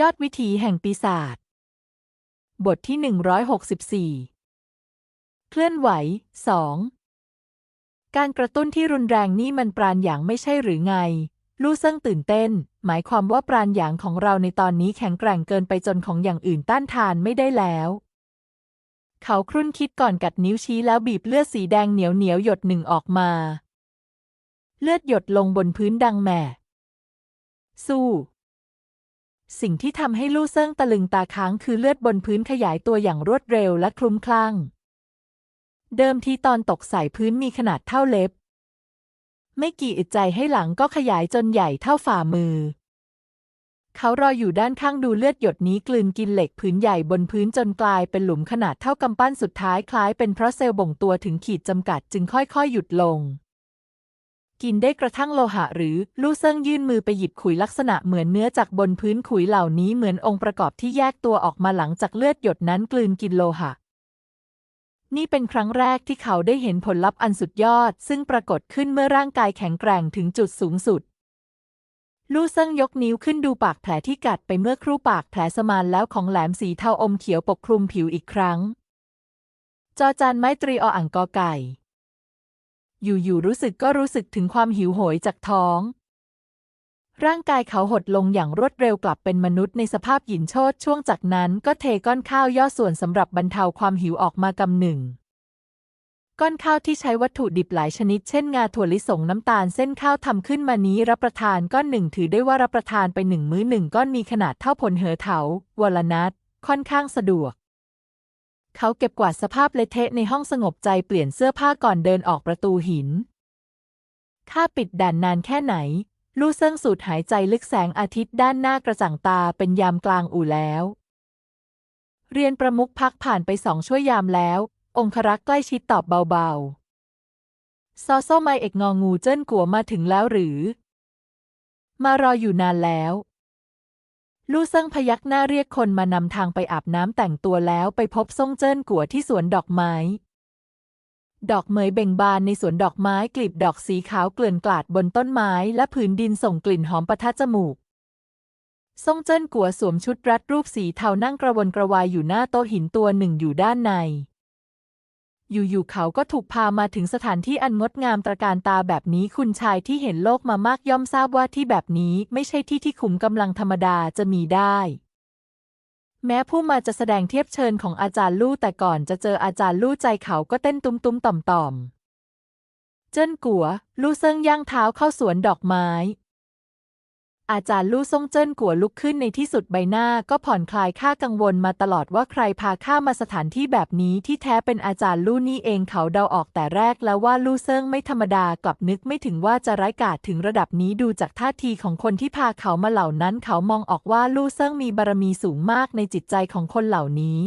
ยอดวิถีแห่งปีศาจ บทที่ 164 เคลื่อนไหว 2 การกระตุ้นที่รุนแรงนี่มันปราณหยางไม่ใช่หรือไง ลู่เซิ่งตื่นเต้น หมายความว่าปราณหยางของเราในตอนนี้แข็งแกร่งเกินไปจนของอย่างอื่นต้านทานไม่ได้แล้ว เขาครุ่นคิดก่อนกัดนิ้วชี้แล้วบีบเลือดสีแดงเหนียวเหนียวหยดหนึ่งออกมา เลือดหยดลงบนพื้นดังแหม่สู้ สิ่งที่ทำให้ลู่เซิงตะลึงตาค้างคือเลือดบนพื้นขยายตัวอย่างรวดเร็วและคลุ้มคลั่ง เดิมทีตอนตกใส่พื้นมีขนาดเท่าเล็บ ไม่กี่อึดใจให้หลังก็ขยายจนใหญ่เท่าฝ่ามือ เขารออยู่ด้านข้างดูเลือดหยดนี้กลืนกินเหล็กผืนใหญ่บนพื้นจนกลายเป็นหลุมขนาดเท่ากำปั้นสุดท้ายคล้ายเป็นเพราะเซลล์บ่งตัวถึงขีดจำกัดจึงค่อยๆ หยุดลง กินได้กระทั่งโลหะหรือลู่เซิงยื่นมือไปหยิบขุยลักษณะเหมือนเนื้อจากบนพื้นขุยเหล่านี้เหมือนองค์ประกอบที่แยกตัวออกมาหลังจากเลือดหยดนั้นกลืนกินโลหะ นี่เป็นครั้งแรกที่เขาได้เห็นผลลัพธ์อันสุดยอด ซึ่งปรากฏขึ้นเมื่อร่างกายแข็งแกร่งถึงจุดสูงสุด ลู่เซิงยกนิ้วขึ้นดูปากแผลที่กัดไปเมื่อครู่ปากแผลสมานแล้วของแหลมสีเทาอมเขียวปกคลุมผิวอีกครั้ง จอจานไม้ตรีออ่างกอไก่ อยู่ๆรู้สึกก็รู้สึกถึงความหิวโหยจากท้อง ร่างกายเขาหดลงอย่างรวดเร็วกลับเป็นมนุษย์ในสภาพหยินโชดช่วงจากนั้นก็เทก้อนข้าวย่อส่วนสำหรับบรรเทาความหิวออกมากำหนึ่ง ก้อนข้าวที่ใช้วัตถุดิบหลายชนิดเช่นงาถั่วลิสงน้ำตาลเส้นข้าวทำขึ้นมานี้รับประทานก้อนหนึ่งถือได้ว่ารับประทานไปหนึ่งมื้อหนึ่งก้อนมีขนาดเท่าผลเหอเถาวลนัทค่อนข้างสะดวก เขาเก็บกวาดสภาพเละเทะในห้องสงบใจเปลี่ยนเสื้อผ้าก่อนเดินออกประตูหิน ข้าปิดด่านนานแค่ไหน ลู่เซิงสูดหายใจลึกแสงอาทิตย์ด้านหน้ากระจ่างตาเป็นยามกลางอู่แล้ว เรียนประมุขพักผ่านไปสองชั่วยามแล้ว องครักษ์ใกล้ชิดตอบเบาๆ ซอโซไมเอกงองูเจิ้นกัวมาถึงแล้วหรือ มารออยู่นานแล้ว ลู่เซิ่งพยักหน้าเรียกคนมานำทางไปอาบน้ำแต่งตัวแล้วไปพบซ่งเจิ้นกัวที่สวนดอกไม้ ดอกเหมยเบ่งบานในสวนดอกไม้กลีบดอกสีขาวเกลื่อนกลาดบนต้นไม้และผืนดินส่งกลิ่นหอมประทัดจมูกซ่งเจิ้นกัวสวมชุดรัดรูปสีเทานั่งกระวนกระวายอยู่หน้าโต๊ะหินตัวหนึ่งอยู่ด้านใน อยู่ๆเขาก็ถูกพามาถึงสถานที่อันงดงามตระการตาแบบนี้คุณชายที่เห็นโลกมามากย่อมทราบว่าที่แบบนี้ไม่ใช่ที่ที่ขุมกำลังธรรมดาจะมีได้ แม้ผู้มาจะแสดงเทียบเชิญของอาจารย์ลู่แต่ก่อนจะเจออาจารย์ลู่ใจเขาก็เต้นตุ้มๆต่อมๆเจิ้นกัวลู่เซิงย่างเท้าเข้าสวนดอกไม้ อาจารย์ลู่ซ่งเจิ้นกัวลุกขึ้นในที่สุดใบหน้าก็ผ่อนคลายข้ากังวลมาตลอดว่าใครพาข้ามาสถานที่แบบนี้ที่แท้เป็นอาจารย์ลู่นี่เองเขาเดาออกแต่แรกแล้วว่าลู่เซิงไม่ธรรมดากลับนึกไม่ถึงว่าจะร้ายกาจถึงระดับนี้ดูจากท่าทีของคนที่พาเขามาเหล่านั้น เขามองออกว่าลู่เซิงมีบารมีสูงมากในจิตใจของคนเหล่านี้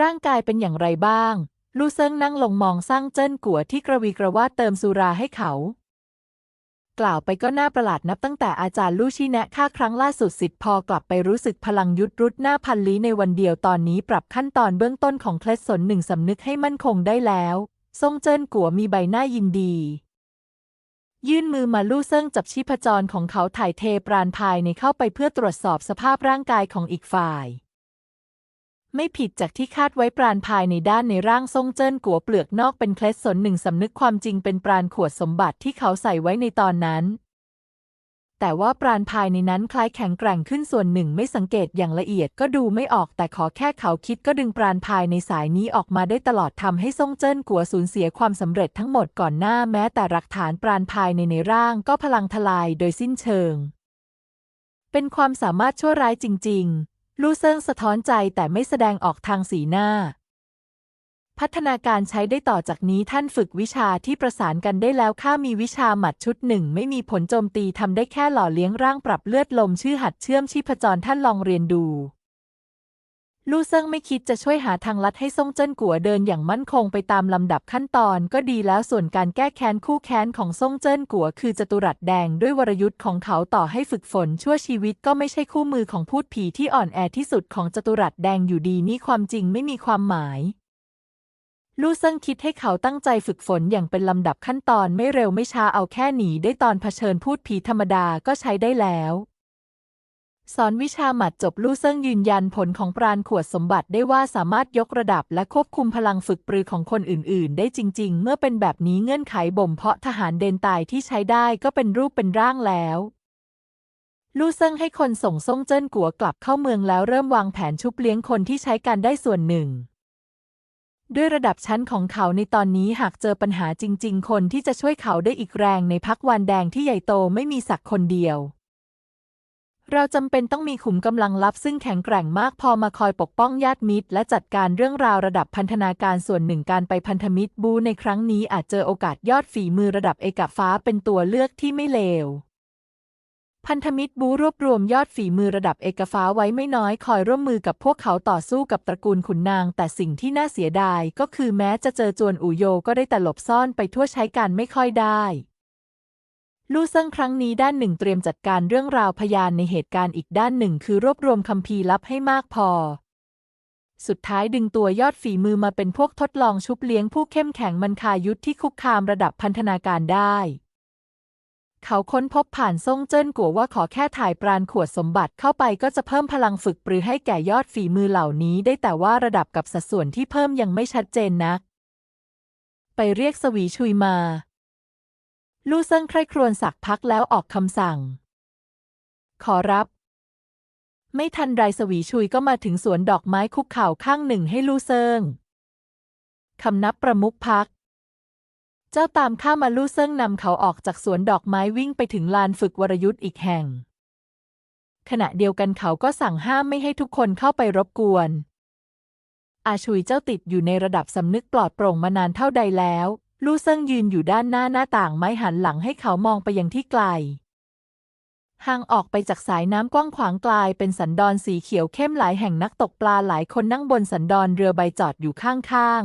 ร่างกายเป็นอย่างไรบ้าง ลู่เซิงนั่งลงมองสร้างเจิ้นกัวที่กระวีกระวาดเติมสุราให้เขา กล่าวไปก็น่าประหลาดนับตั้งแต่อาจารย์ลู่ชี้แนะข้าครั้งล่าสุดสิทธิ์พอกลับไปรู้สึกพลังยุดรุดหน้าพันลี้ในวันเดียวตอนนี้ปรับขั้นตอนเบื้องต้นของเคล็ดสนหนึ่งสำนึกให้มั่นคงได้แล้วทรงเจิ้นกัวมีใบหน้ายินดี ยื่นมือมาลู่เซิ่งจับชีพจรของเขาถ่ายเทปราณภายในเข้าไปเพื่อตรวจสอบสภาพร่างกายของอีกฝ่าย ไม่ผิดจากที่คาดไว้ปราณภายในด้านในร่างทรงเจิ้นกัวเปลือกนอกเป็นเคล็ดสนหนึ่งสำนึกความจริงเป็นปราณขวดสมบัติที่เขาใส่ไว้ในตอนนั้น แต่ว่าปราณภายในนั้นคล้ายแข็งแกร่งขึ้นส่วนหนึ่งไม่สังเกตอย่างละเอียดก็ดูไม่ออกแต่ขอแค่เขาคิดก็ดึงปราณภายในสายนี้ออกมาได้ตลอดทำให้ทรงเจิ้นกัวสูญเสียความสำเร็จทั้งหมดก่อนหน้าแม้แต่หลักฐานปราณภายในในร่างก็พลังทลายโดยสิ้นเชิง เป็นความสามารถชั่วร้ายจริง ๆ ลู่เซิงสะท้อนใจแต่ไม่แสดงออกทางสีหน้า พัฒนาการใช้ได้ต่อจากนี้ท่านฝึกวิชาที่ประสานกันได้แล้วข้ามีวิชาหมัดชุดหนึ่งไม่มีผลโจมตีทำได้แค่หล่อเลี้ยงร่างปรับเลือดลมชื่อหัดเชื่อมชีพจรท่านลองเรียนดู ลู่เซิงไม่คิดจะช่วยหาทางลัดให้ซ่งเจิ้นกัวเดินอย่างมั่นคงไปตามลำดับขั้นตอนก็ดีแล้วส่วนการแก้แค้นคู่แค้นของซ่งเจิ้นกัว คือจตุรัสแดงด้วยวรยุทธ์ของเขาต่อให้ฝึกฝนชั่วชีวิตก็ไม่ใช่คู่มือของพูดผีที่อ่อนแอที่สุดของจตุรัสแดงอยู่ดีนี่ความจริงไม่มีความหมายลู่เซิงคิดให้เขาตั้งใจฝึกฝนอย่างเป็นลำดับขั้นตอนไม่เร็วไม่ช้าเอาแค่หนีได้ตอนเผชิญพูดผีธรรมดาก็ใช้ได้แล้ว สอนวิชาหมัดจบลู่เซิงยืนยันผลของปราณขวดสมบัติได้ว่าสามารถยกระดับและควบคุมพลังฝึกปรือของคนอื่น ๆ ได้จริง ๆ เมื่อเป็นแบบนี้เงื่อนไขบ่มเพาะทหารเดนตายที่ใช้ได้ก็เป็นรูปเป็นร่างแล้วลู่เซิงให้คนส่งซ่งเจิ้นกัวกลับเข้าเมืองแล้วเริ่มวางแผนชุบเลี้ยงคนที่ใช้การได้ส่วนหนึ่ง ด้วยระดับชั้นของเขาในตอนนี้หากเจอปัญหาจริง ๆ คนที่จะช่วยเขาได้อีกแรงในพักวานแดงที่ใหญ่โตไม่มีสักคนเดียว เราจำเป็นต้องมีขุมกำลังลับซึ่งแข็งแกร่งมากพอมาคอยปกป้องญาติมิตร และจัดการเรื่องราวระดับพันธนาการส่วนหนึ่งการไปพันธมิตรบูในครั้งนี้อาจเจอโอกาสยอดฝีมือระดับเอกฟ้าเป็นตัวเลือกที่ไม่เลว พันธมิตรบูรวบรวมยอดฝีมือระดับเอกฟ้าไว้ไม่น้อยคอยร่วมมือกับพวกเขาต่อสู้กับตระกูลขุนนาง แต่สิ่งที่น่าเสียดายก็คือแม้จะเจอจวนอูโยก็ได้แต่หลบซ่อนไปทั่วใช้การไม่ค่อยได้ ลู่เซิงครั้งนี้ด้านหนึ่งเตรียมจัดการเรื่องราวพยานในเหตุการณ์อีกด้านหนึ่งคือรวบรวมคัมภีร์ลับให้มากพอ สุดท้ายดึงตัวยอดฝีมือมาเป็นพวกทดลองชุบเลี้ยงผู้เข้มแข็งมันคายุทธที่คุกคามระดับพันธนาการได้ เขาค้นพบผ่านซ่งเจิ้นกัวว่าขอแค่ถ่ายปราณขวดสมบัติเข้าไปก็จะเพิ่มพลังฝึกปรือให้แก่ยอดฝีมือเหล่านี้ ได้แต่ว่าระดับกับสัดส่วนที่เพิ่มยังไม่ชัดเจนนัก ไปเรียกสวีชุยมา ลู่เซิงใคร่ครวญสักพักแล้วออกคำสั่ง ขอรับ ไม่ทันไรสวีชุยก็มาถึงสวนดอกไม้คุกเข่าข้างหนึ่งให้ลู่เซิงคำนับประมุขพัก เจ้าตามข้ามาลู่เซิงนำเขาออกจากสวนดอกไม้วิ่งไปถึงลานฝึกวรยุทธ์อีกแห่ง ขณะเดียวกันเขาก็สั่งห้ามไม่ให้ทุกคนเข้าไปรบกวน อาชุยเจ้าติดอยู่ในระดับสำนึกปลอดโปร่งมานานเท่าใดแล้ว ลู่เซิงยืนอยู่ด้านหน้าหน้าต่างไม้หันหลังให้เขามองไปยังที่ไกล ห่างออกไปจากสายน้ำกว้างขวางกลายเป็นสันดอนสีเขียวเข้มหลายแห่งนักตกปลาหลายคนนั่งบนสันดอนเรือใบจอดอยู่ข้าง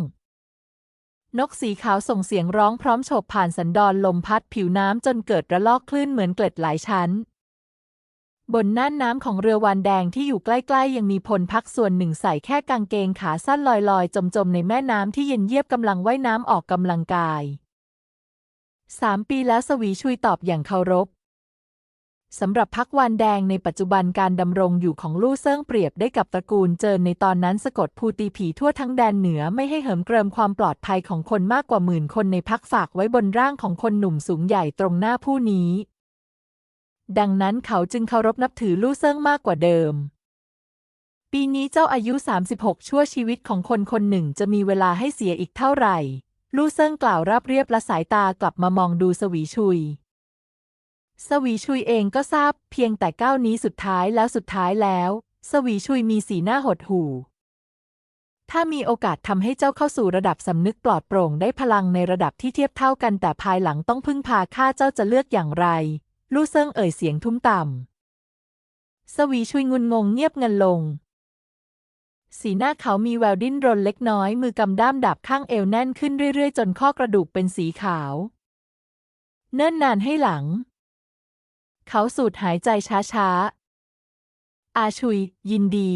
ๆนกสีขาวส่งเสียงร้องพร้อมโฉบผ่านสันดอนลมพัดผิวน้ำจนเกิดระลอกคลื่นเหมือนเกล็ดหลายชั้น บนน่านน้ำของเรือวานแดงที่อยู่ใกล้ ๆ ยังมีพลพักส่วนหนึ่งใส่แค่กางเกงขาสั้นลอยๆ จมๆ ในแม่น้ำที่เย็นเยียบกำลังว่ายน้ำออกกำลังกายสามปีแล้วสวีชุยตอบอย่างเคารพสำหรับพักวานแดงในปัจจุบันการดำรงอยู่ของลู่เซิงเปรียบได้กับตระกูลเจินในตอนนั้นสะกดภูตีผีทั่วทั้งแดนเหนือไม่ให้เหิมเกริมความปลอดภัยของคนมากกว่าหมื่นคนในพักฝากไว้บนร่างของคนหนุ่มสูงใหญ่ตรงหน้าผู้นี้ ดังนั้นเขาจึงเคารพนับถือลู่เซิงมากกว่าเดิม ปีนี้เจ้าอายุ 36 ชั่วชีวิตของคนคนหนึ่งจะมีเวลาให้เสียอีกเท่าไหร่ ลู่เซิงกล่าวราบเรียบและสายตากลับมามองดูสวีชุย สวีชุยเองก็ทราบเพียงแต่ก้าวนี้สุดท้ายแล้วสุดท้ายแล้ว สวีชุยมีสีหน้าหดหู่ถ้ามีโอกาสทำให้เจ้าเข้าสู่ระดับสำนึกปลอดโปร่งได้พลังในระดับที่เทียบเท่ากันแต่ภายหลังต้องพึ่งพาข้าเจ้าจะเลือกอย่างไร ลู่เซิงเอ่ยเสียงทุ้มต่ำสวีชุยงุนงงเงียบงันลง สีหน้าเขามีแววดิ้นรนเล็กน้อยมือกำด้ามดาบข้างเอวแน่นขึ้นเรื่อยๆ จนข้อกระดูกเป็นสีขาว เนิ่นนานให้หลัง เขาสูดหายใจช้าๆ อาชุย ยินดี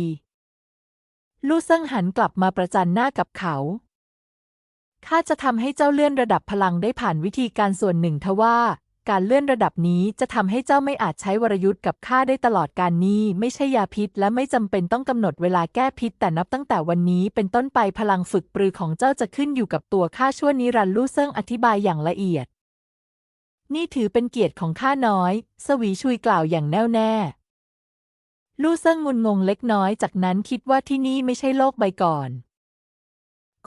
ลู่เซิงหันกลับมาประจันหน้ากับเขา ข้าจะทำให้เจ้าเลื่อนระดับพลังได้ผ่านวิธีการส่วนหนึ่งทว่า การเลื่อนระดับนี้จะทำให้เจ้าไม่อาจใช้วรยุทธ์กับข้าได้ตลอดการนี้ ไม่ใช่ยาพิษ และไม่จำเป็นต้องกำหนดเวลาแก้พิษ แต่นับตั้งแต่วันนี้เป็นต้นไปพลังฝึกปรือของเจ้าจะขึ้นอยู่กับตัวข้าชั่วนิรันดร์ลู่เซิงอธิบายอย่างละเอียด นี่ถือเป็นเกียรติของข้าน้อย สวีชุยกล่าวอย่างแน่วแน่ลู่เซิงงุนงงเล็กน้อยจากนั้นคิดว่าที่นี่ไม่ใช่โลกใบก่อน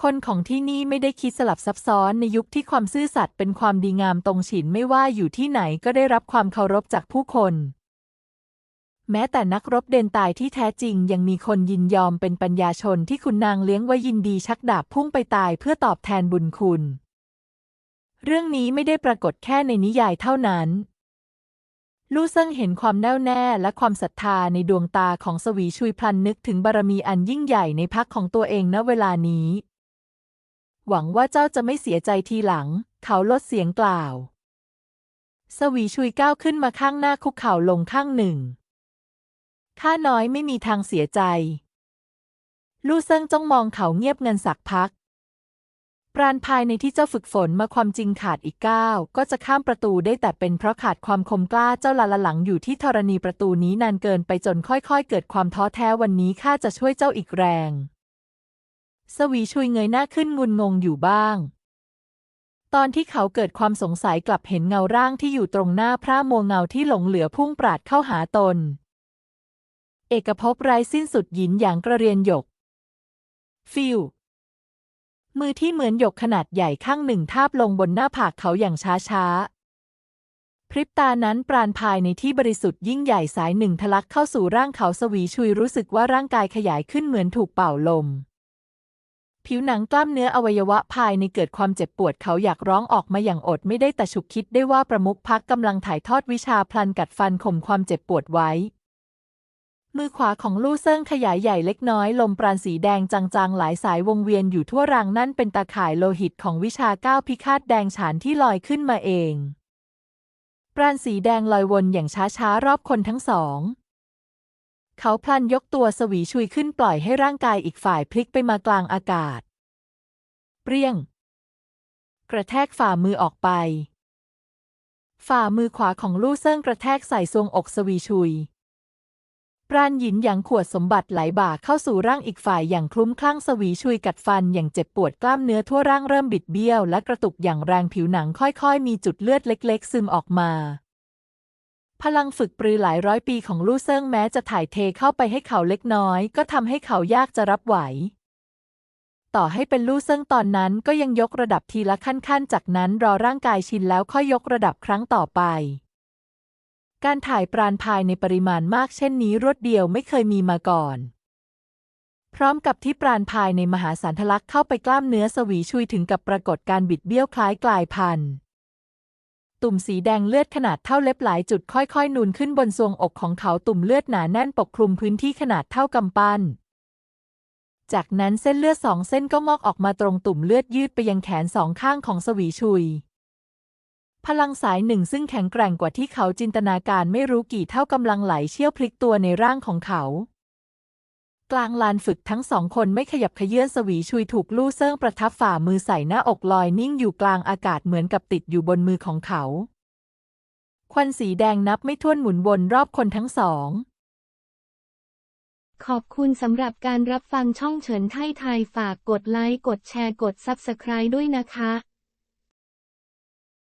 คนของที่นี่ไม่ได้คิดสลับซับซ้อนในยุคที่ความซื่อสัตย์เป็นความดีงามตรงฉินไม่ว่าอยู่ที่ไหนก็ได้รับความเคารพจากผู้คน แม้แต่นักรบเดนตายที่แท้จริงยังมีคนยินยอมเป็นปัญญาชนที่คุณนางเลี้ยงไว้ยินดีชักดาบพุ่งไปตายเพื่อตอบแทนบุญคุณ เรื่องนี้ไม่ได้ปรากฏแค่ในนิยายเท่านั้นลู่เซิงเห็นความแน่วแน่และความศรัทธาในดวงตาของสวีชุยพลันนึกถึงบารมีอันยิ่งใหญ่ในพักของตัวเองณเวลานี้ หวังว่าเจ้าจะไม่เสียใจทีหลัง เขาลดเสียงกล่าว สวีชุยก้าวขึ้นมาข้างหน้าคุกเข่าลงข้างหนึ่ง ข้าน้อยไม่มีทางเสียใจ ลู่เซิงจ้องมองเขาเงียบเงินสักพัก ปราณภายในที่เจ้าฝึกฝนมาความจริงขาดอีกก้าวก็จะข้ามประตูได้แต่เป็นเพราะขาดความคมกล้าเจ้าลาละหลังอยู่ที่ธรณีประตูนี้นานเกินไปจนค่อยๆ เกิดความท้อแท้วันนี้ข้าจะช่วยเจ้าอีกแรง สวีชุยเงยหน้าขึ้นงุนงงอยู่บ้าง ตอนที่เขาเกิดความสงสัยกลับเห็นเงาร่างที่อยู่ตรงหน้าพระโมวเงาที่หลงเหลือพุ่งปราดเข้าหาตน เอกภพไร้สิ้นสุดหยินอย่างกระเรียนหยก ฟิวมือที่เหมือนหยกขนาดใหญ่ข้างหนึ่งทาบลงบนหน้าผากเขาอย่างช้าๆ พริบตานั้นปราณภายในที่บริสุทธิ์ยิ่งใหญ่สายหนึ่งทะลักเข้าสู่ร่างเขาสวีชุยรู้สึกว่าร่างกายขยายขึ้นเหมือนถูกเป่าลม ผิวหนังกล้ามเนื้ออวัยวะภายในเกิดความเจ็บปวดเขาอยากร้องออกมาอย่างอดไม่ได้แต่ฉุกคิดได้ว่าประมุขพักกำลังถ่ายทอดวิชาพลันกัดฟันข่มความเจ็บปวดไว้ มือขวาของลู่เซิงขยายใหญ่เล็กน้อย ลมปราณสีแดงจางๆ หลายสายวงเวียนอยู่ทั่วรังนั่นเป็นตาข่ายโลหิตของวิชาก้าวพิฆาตแดงฉานที่ลอยขึ้นมาเอง ปราณสีแดงลอยวนอย่างช้าๆรอบคนทั้งสอง เขาพลันยกตัวสวีชุยขึ้นปล่อยให้ร่างกายอีกฝ่ายพลิกไปมากลางอากาศ เปรี้ยง กระแทกฝ่ามือออกไป ฝ่ามือขวาของลู่เซิ่งกระแทกใส่ทรวงอกสวีชุย ปราณหยินหยางขวดสมบัติไหลบ่าเข้าสู่ร่างอีกฝ่ายอย่างคลุ้มคลั่งสวีชุยกัดฟันอย่างเจ็บปวดกล้ามเนื้อทั่วร่างเริ่มบิดเบี้ยวและกระตุกอย่างแรงผิวหนังค่อยๆ มีจุดเลือดเล็ก ๆ ซึมออกมา พลังฝึกปรือหลายร้อยปีของลู่เซิ่งแม้จะถ่ายเทเข้าไปให้เขาเล็กน้อย ก็ทำให้เขายากจะรับไหว ต่อให้เป็นลู่เซิ่งตอนนั้นก็ยังยกระดับทีละขั้นๆ จากนั้นรอร่างกายชินแล้วค่อยยกระดับครั้งต่อไป การถ่ายปราณภายในปริมาณมากเช่นนี้รวดเดียวไม่เคยมีมาก่อน พร้อมกับที่ปราณภายในมหาสารทลักเข้าไปกล้ามเนื้อสวีชุยถึงกับปรากฏการบิดเบี้ยวคล้ายกลายพันธุ์ ตุ่มสีแดงเลือดขนาดเท่าเล็บหลายจุดค่อยๆ นูนขึ้นบนทรวงอกของเขาตุ่มเลือดหนาแน่นปกคลุมพื้นที่ขนาดเท่ากำปั้น จากนั้นเส้นเลือดสองเส้นก็งอกออกมาตรงตุ่มเลือดยืดไปยังแขนสองข้างของสวีชุย พลังสายหนึ่งซึ่งแข็งแกร่งกว่าที่เขาจินตนาการไม่รู้กี่เท่ากำลังไหลเชี่ยวพลิกตัวในร่างของเขา กลางลานฝึกทั้งสองคนไม่ขยับขยื่นสวีชุยถูกลู่เซิงประทับฝ่ามือใส่หน้าอกลอยนิ่งอยู่กลางอากาศเหมือนกับติดอยู่บนมือของเขา ควันสีแดงนับไม่ถ้วนหมุนวนรอบคนทั้งสอง ขอบคุณสำหรับการรับฟังช่องเฉินไทยไทยฝากกดไลค์กดแชร์กด Subscribe ด้วยนะคะ